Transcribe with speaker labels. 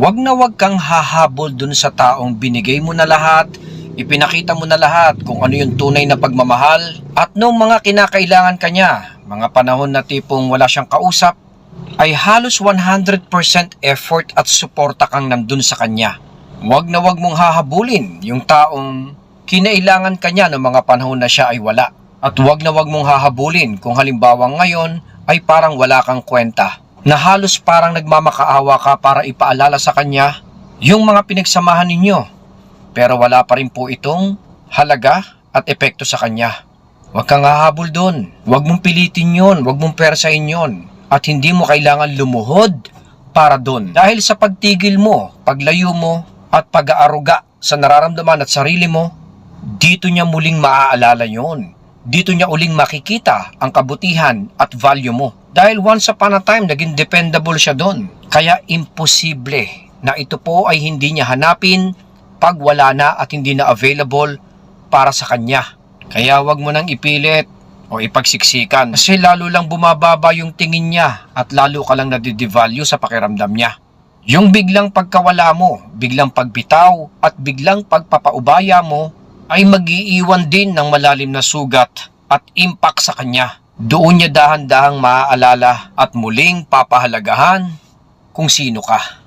Speaker 1: Wag na wag kang hahabol dun sa taong binigay mo na lahat, ipinakita mo na lahat kung ano yung tunay na pagmamahal at nung mga kinakailangan kanya, mga panahon na tipong wala siyang kausap, ay halos 100% effort at suporta kang nandun sa kanya. Wag na wag mong hahabulin yung taong kinailangan kanya ng mga panahon na siya ay wala. At wag na wag mong hahabulin kung halimbawa ngayon ay parang wala kang kwenta. Na halos parang nagmamakaawa ka para ipaalala sa kanya yung mga pinagsamahan ninyo. Pero wala pa rin po itong halaga at epekto sa kanya. Huwag kang hahabol doon. Huwag mong pilitin yon, huwag mong persahin yon. At hindi mo kailangan lumuhod para doon. Dahil sa pagtigil mo, paglayo mo, at pag-aaruga sa nararamdaman at sarili mo, dito niya muling maaalala yon. Dito niya uling makikita ang kabutihan at value mo. Dahil once upon a time, naging dependable siya doon. Kaya imposible na ito po ay hindi niya hanapin pag wala na at hindi na available para sa kanya. Kaya wag mo nang ipilit o ipagsiksikan kasi lalo lang bumababa yung tingin niya at lalo ka lang nadidevalue sa pakiramdam niya. Yung biglang pagkawala mo, biglang pagbitaw at biglang pagpapaubaya mo ay magiiwan din ng malalim na sugat at impact sa kanya. Doon niya dahan-dahang maaalala at muling papahalagahan kung sino ka.